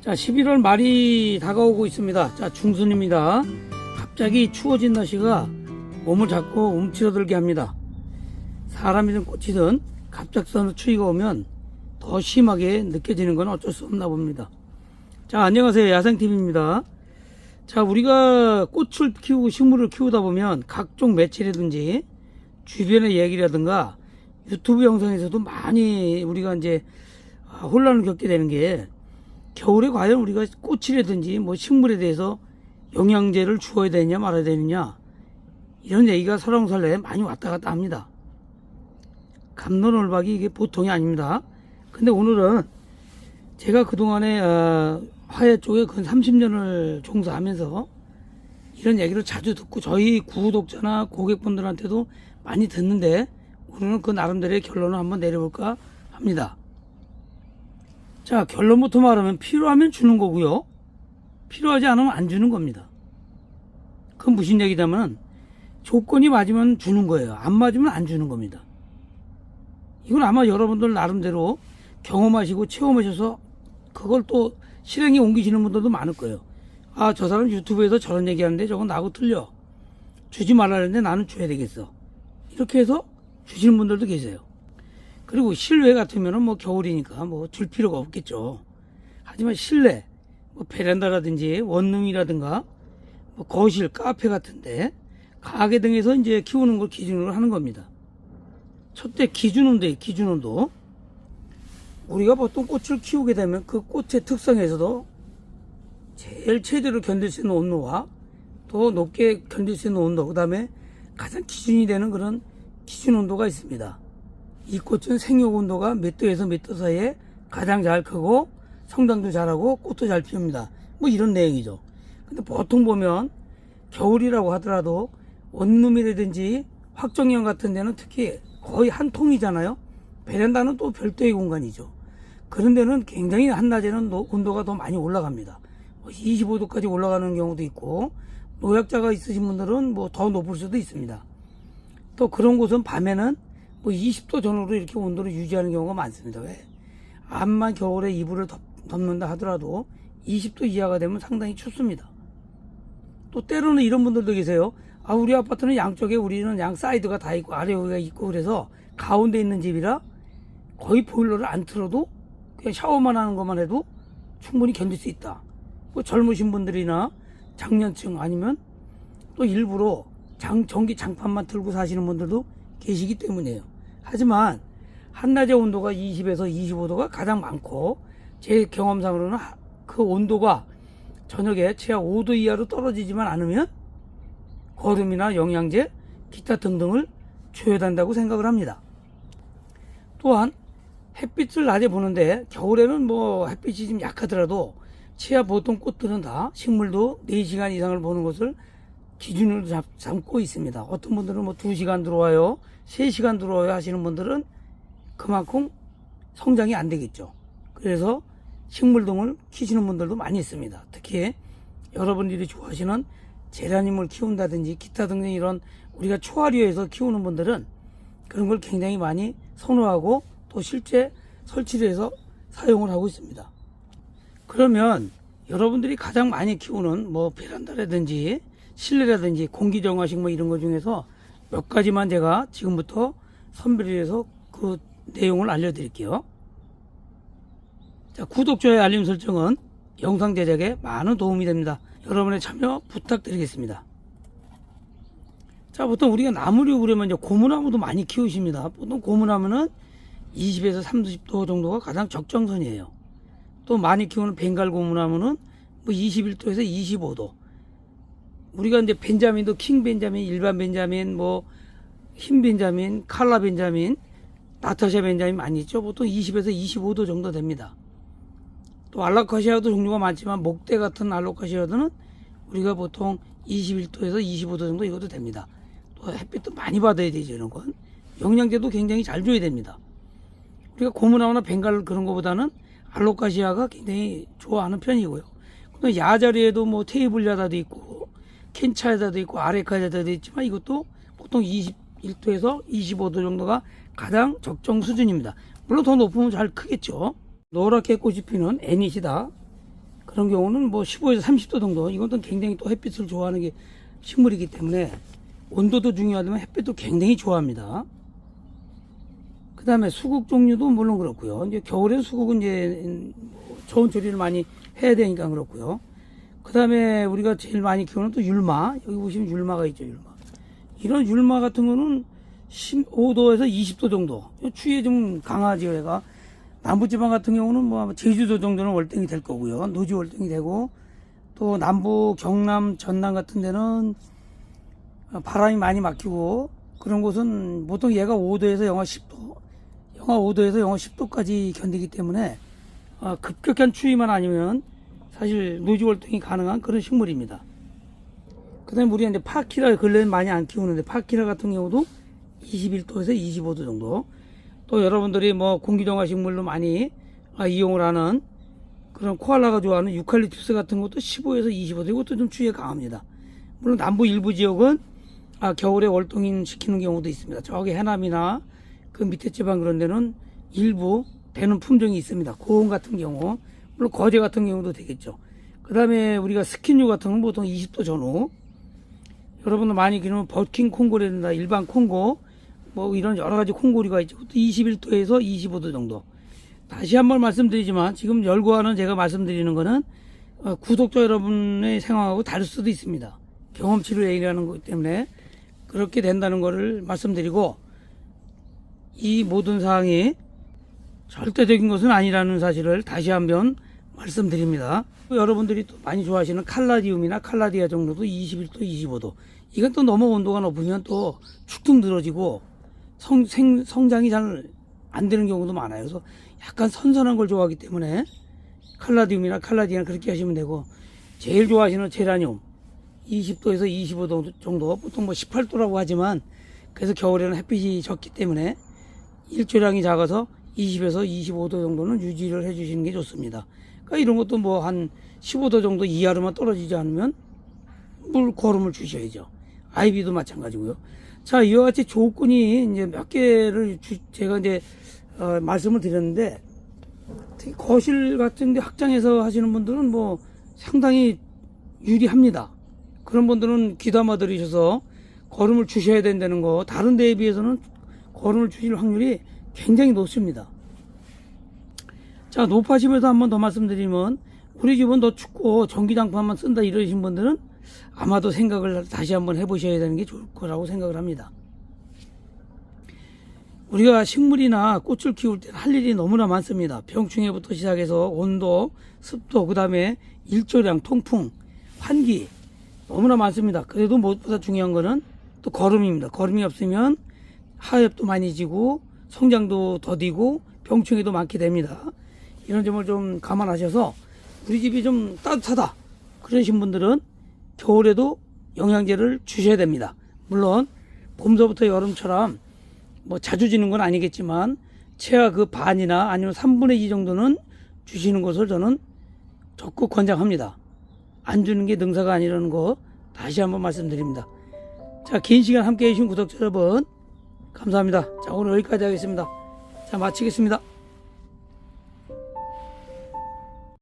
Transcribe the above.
자, 11월 말이 다가오고 있습니다. 자, 중순입니다. 갑자기 추워진 날씨가 몸을 자꾸 움츠러들게 합니다. 사람이든 꽃이든 갑작스러운 추위가 오면 더 심하게 느껴지는 건 어쩔 수 없나 봅니다. 자, 안녕하세요. 야생TV입니다. 자, 우리가 꽃을 키우고 식물을 키우다 보면 각종 매체라든지 주변의 얘기라든가 유튜브 영상에서도 많이 우리가 이제 아, 혼란을 겪게 되는 게 겨울에 과연 우리가 꽃이라든지 뭐 식물에 대해서 영양제를 주어야 되느냐 말아야 되느냐 이런 얘기가 설렁설레 많이 왔다 갔다 합니다. 감론을박이 이게 보통이 아닙니다. 근데 오늘은 제가 그동안에 어, 화해 쪽에 근 30년을 종사하면서 이런 얘기를 자주 듣고 저희 구독자나 고객분들한테도 많이 듣는데 오늘은 그 나름대로의 결론을 한번 내려볼까 합니다. 자, 결론부터 말하면 필요하면 주는 거고요. 필요하지 않으면 안 주는 겁니다. 그건 무슨 얘기냐면 조건이 맞으면 주는 거예요. 안 맞으면 안 주는 겁니다. 이건 아마 여러분들 나름대로 경험하시고 체험하셔서 그걸 또 실행에 옮기시는 분들도 많을 거예요. 아, 저 사람 유튜브에서 저런 얘기하는데 저건 나하고 틀려. 주지 말라는데 나는 줘야 되겠어. 이렇게 해서 주시는 분들도 계세요. 그리고 실외 같으면은 뭐 겨울이니까 뭐 줄 필요가 없겠죠. 하지만 실내, 뭐 베란다라든지 원룸이라든가 뭐 거실, 카페 같은데 가게 등에서 이제 키우는 걸 기준으로 하는 겁니다. 첫째 기준온도에 기준온도. 우리가 보통 꽃을 키우게 되면 그 꽃의 특성에서도 제일 최대로 견딜 수 있는 온도와 더 높게 견딜 수 있는 온도, 그 다음에 가장 기준이 되는 그런 기준 온도가 있습니다. 이 꽃은 생육 온도가 몇 도에서 몇 도 사이에 가장 잘 크고 성장도 잘하고 꽃도 잘 피웁니다. 뭐 이런 내용이죠. 근데 보통 보면 겨울이라고 하더라도 원룸이라든지 확정형 같은 데는 특히 거의 한 통이잖아요. 베란다는 또 별도의 공간이죠. 그런 데는 굉장히 한낮에는 노- 온도가 더 많이 올라갑니다. 25도까지 올라가는 경우도 있고 노약자가 있으신 분들은 뭐 더 높을 수도 있습니다. 또 그런 곳은 밤에는 뭐 20도 전후로 이렇게 온도를 유지하는 경우가 많습니다. 왜? 암만 겨울에 이불을 덮, 덮는다 하더라도 20도 이하가 되면 상당히 춥습니다. 또 때로는 이런 분들도 계세요. 아, 우리 아파트는 양쪽에 우리는 양 사이드가 다 있고 아래 여기가 있고 그래서 가운데 있는 집이라 거의 보일러를 안 틀어도 그냥 샤워만 하는 것만 해도 충분히 견딜 수 있다. 뭐 젊으신 분들이나 장년층 아니면 또 일부러 장, 전기 장판만 틀고 사시는 분들도 계시기 때문이에요. 하지만 한낮의 온도가 20에서 25도가 가장 많고 제 경험상으로는 하- 그 온도가 저녁에 최하 5도 이하로 떨어지지만 않으면 거름이나 영양제, 기타 등등을 줘야 된다고 생각을 합니다. 또한 햇빛을 낮에 보는데 겨울에는 뭐 햇빛이 좀 약하더라도 치아 보통 꽃들은 다 식물도 4시간 이상을 보는 것을 기준으로 잡, 삼고 있습니다. 어떤 분들은 뭐 2시간 들어와요, 3시간 들어와요 하시는 분들은 그만큼 성장이 안 되겠죠. 그래서 식물등을 키시는 분들도 많이 있습니다. 특히 여러분들이 좋아하시는 제라늄을 키운다든지 기타 등등 이런 우리가 초화류에서 키우는 분들은 그런 걸 굉장히 많이 선호하고 또 실제 설치를 해서 사용을 하고 있습니다. 그러면 여러분들이 가장 많이 키우는 뭐 베란다라든지 실내라든지 공기 정화식 뭐 이런 것 중에서 몇 가지만 제가 지금부터 선별을 해서 그 내용을 알려드릴게요. 자, 구독, 좋아요, 알림 설정은 영상 제작에 많은 도움이 됩니다. 여러분의 참여 부탁드리겠습니다. 자, 보통 우리가 나무를 그러면 이제 고무나무도 많이 키우십니다. 보통 고무나무는 20에서 30도 정도가 가장 적정선이에요. 또 많이 키우는 벵갈 고무나무는 뭐 21도에서 25도. 우리가 이제 벤자민도 킹 벤자민, 일반 벤자민, 뭐 흰 벤자민, 칼라 벤자민, 나타샤 벤자민 많이 있죠. 보통 20에서 25도 정도 됩니다. 또 알로카시아도 종류가 많지만 목대 같은 알로카시아도는 우리가 보통 21도에서 25도 정도 이것도 됩니다. 또 햇빛도 많이 받아야 되죠, 이런 건. 영양제도 굉장히 잘 줘야 됩니다. 우리가 고무나무나 벵갈 그런 거보다는 알로카시아가 굉장히 좋아하는 편이고요. 또 야자리에도 뭐 테이블 야자도 있고 야자도 있고 아레카 야자도 있지만 이것도 보통 21도에서 25도 정도가 가장 적정 수준입니다. 물론 더 높으면 잘 크겠죠. 노랗게 꽃이 피는 애니시다. 그런 경우는 뭐 15에서 30도 정도 또 굉장히 또 햇빛을 좋아하는 게 식물이기 때문에 온도도 중요하지만 햇빛도 굉장히 좋아합니다. 그 다음에 수국 종류도 물론 그렇고요. 이제 겨울엔 수국은 이제 뭐 저온 처리를 많이 해야 되니까 그렇고요. 그 다음에 우리가 제일 많이 키우는 또 율마. 여기 보시면 율마가 있죠, 율마. 이런 율마 같은 거는 15도에서 20도 정도. 추위에 좀 강하죠, 얘가. 남부지방 같은 경우는 뭐 제주도 정도는 월등히 될 거고요. 노지 월등히 되고 또 남부, 경남, 전남 같은 데는 바람이 많이 막히고 그런 곳은 보통 얘가 5도에서 영하 10도, 영하 5도에서 영하 10도까지 견디기 때문에 아, 급격한 추위만 아니면 사실 노지 월등이 가능한 그런 식물입니다. 그 다음에 우리가 이제 파키라 근래는 많이 안 키우는데 파키라 같은 경우도 21도에서 25도 정도 또 여러분들이 뭐 공기정화 식물로 많이 아, 이용을 하는 그런 코알라가 좋아하는 유칼립투스 같은 것도 15에서 25도 이것도 좀 추위에 강합니다. 물론 남부 일부 지역은 아, 겨울에 월동인 시키는 경우도 있습니다. 저기 해남이나 그 밑에 지방 그런 데는 일부 되는 품종이 있습니다. 고온 같은 경우 물론 거제 같은 경우도 되겠죠. 그 다음에 우리가 스킨류 같은 건 보통 20도 전후 여러분들 많이 기르는 버킹 콩고리나 일반 콩고 뭐 이런 여러 가지 콩고리가 있죠. 그것도 21도에서 25도 정도. 다시 한번 말씀드리지만 지금 열고하는 제가 말씀드리는 거는 어, 구독자 여러분의 생각하고 다를 수도 있습니다. 경험치를 얘기하는 거기 때문에 그렇게 된다는 것을 말씀드리고 이 모든 사항이 절대적인 것은 아니라는 사실을 다시 한번 말씀드립니다. 여러분들이 또 많이 좋아하시는 칼라디움이나 칼라디아 정도도 21도, 25도. 이건 또 너무 온도가 높으면 또 축축 늘어지고 성, 생, 성장이 잘 안 되는 경우도 많아요. 그래서 약간 선선한 걸 좋아하기 때문에 칼라디움이나 칼라디아나 그렇게 하시면 되고 제일 좋아하시는 제라늄 20도에서 25도 정도 보통 뭐 18도라고 하지만 그래서 겨울에는 햇빛이 적기 때문에 일조량이 작아서 20에서 25도 정도는 유지를 해 주시는 게 좋습니다. 그러니까 이런 것도 뭐 한 15도 정도 이하로만 떨어지지 않으면 물 거름을 주셔야죠. 아이비도 마찬가지고요. 자, 이와 같이 조건이 이제 몇 개를 주- 제가 이제 어, 말씀을 드렸는데 특히 거실 같은 데 확장해서 하시는 분들은 뭐 상당히 유리합니다. 그런 분들은 귀담아 들이셔서 거름을 주셔야 된다는 거 다른 데에 비해서는 거름을 주실 확률이 굉장히 높습니다. 자, 높아지면서 한 번 더 말씀드리면 우리 집은 더 춥고 전기장판만 쓴다 이러신 분들은 아마도 생각을 다시 한번 해보셔야 되는 게 좋을 거라고 생각을 합니다. 우리가 식물이나 꽃을 키울 때 할 일이 너무나 많습니다. 병충해부터 시작해서 온도, 습도, 그 다음에 일조량, 통풍, 환기 너무나 많습니다. 그래도 무엇보다 중요한 거는 또 거름입니다. 거름이 없으면 하엽도 많이 지고 성장도 더디고 병충해도 많게 됩니다. 이런 점을 좀 감안하셔서 우리 집이 좀 따뜻하다 그러신 분들은 겨울에도 영양제를 주셔야 됩니다. 물론 봄서부터 여름처럼 뭐 자주 지는 건 아니겠지만 최하 그 반이나 아니면 3분의 2 정도는 주시는 것을 저는 적극 권장합니다. 안 주는 게 능사가 아니라는 거 다시 한번 말씀드립니다. 자, 긴 시간 함께 해주신 구독자 여러분 감사합니다. 자, 오늘 여기까지 하겠습니다. 자, 마치겠습니다.